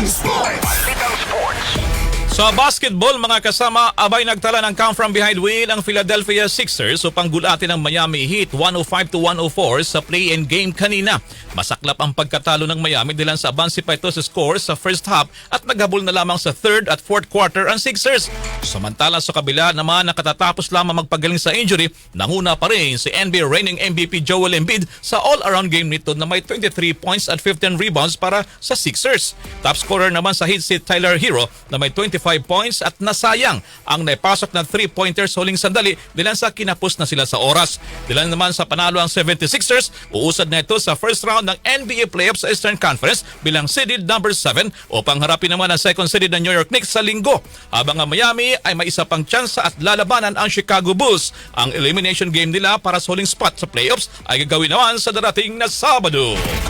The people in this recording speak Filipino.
dance floor. Sa basketball, mga kasama, abay nagtala ng come from behind win ang Philadelphia Sixers upang gulatin ang Miami Heat 105 to 104 sa play-in game kanina. Masaklap ang pagkatalo ng Miami dahil sa abansi pa ito sa score sa first half at naghabol na lamang sa third at fourth quarter ang Sixers. Samantala sa kabila naman nakatatapos lamang magpagaling sa injury, nanguna pa rin si NBA reigning MVP Joel Embiid sa all-around game nito na may 23 points at 15 rebounds para sa Sixers. Top scorer naman sa Heat si Tyler Hero na may 25 points at nasayang ang naipasok na 3-pointers huling sandali dahil sa kinapos na sila sa oras. Dahil naman sa panalo ang 76ers, uusad na ito sa first round ng NBA playoffs sa Eastern Conference bilang seeded number 7 upang harapin naman ang second seeded na New York Knicks sa linggo. Habang ang Miami ay may isa pang tsansa at lalabanan ang Chicago Bulls. Ang elimination game nila para sa huling spot sa playoffs ay gagawin naman sa darating na Sabado.